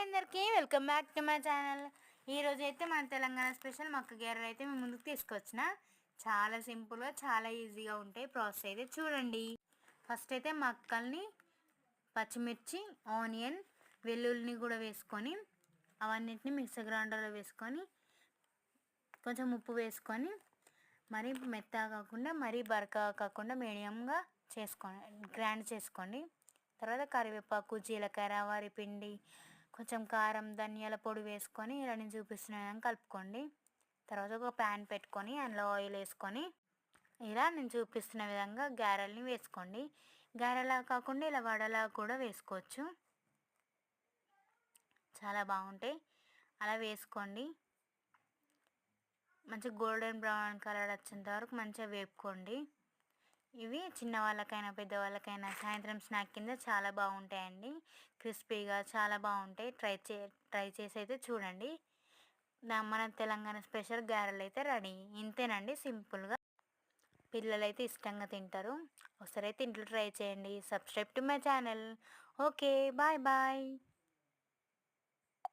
అందరికీ welcome back to my channel. ఈరోజు అయితే మన తెలంగాణ స్పెషల్ మక్క గారెలు అయితే మేము ముందుకు తీసుకొచ్చిన. చాలా సింపుల్గా చాలా ఈజీగా ఉంటాయి. ప్రాసెస్ అయితే చూడండి. ఫస్ట్ అయితే మక్కల్ని పచ్చిమిర్చి ఆనియన్ వెల్లుల్లిని కూడా వేసుకొని అవన్నిటిని మిక్సర్ గ్రైండర్లో వేసుకొని కొంచెం ఉప్పు వేసుకొని మరీ మెత్తగా కాకుండా మరీ బరకగా కాకుండా మీడియంగా చేసుకోండి గ్రైండ్ చేసుకోండి. తర్వాత కరివేపాకు జీలకర్ర వరిపిండి కొంచెం కారం ధనియాల పొడి వేసుకొని ఇలా నేను చూపిస్తున్న విధంగా కలుపుకోండి. తర్వాత ఒక ప్యాన్ పెట్టుకొని అందులో ఆయిల్ వేసుకొని ఇలా నేను చూపిస్తున్న విధంగా గారెల్ని వేసుకోండి. గారెలా కాకుండా ఇలా వడలా కూడా వేసుకోవచ్చు. చాలా బాగుంటాయి. అలా వేసుకోండి. మంచిగా గోల్డెన్ బ్రౌన్ కలర్ వచ్చేంత వరకు మంచిగా వేపుకోండి. ఇవి చిన్న వాళ్ళకైనా పెద్దవాళ్ళకైనా సాయంత్రం స్నాక్ కింద చాలా బాగుంటాయండి. క్రిస్పీగా చాలా బాగుంటాయి. ట్రై చే ట్రై చేసి అయితే చూడండి మన తెలంగాణ స్పెషల్ గారెలు అయితే రెడీ. ఇంతేనండి సింపుల్గా. పిల్లలైతే ఇష్టంగా తింటారు. ఒకసారి అయితే ఇంట్లో ట్రై చేయండి. Subscribe to my channel. Okay bye bye.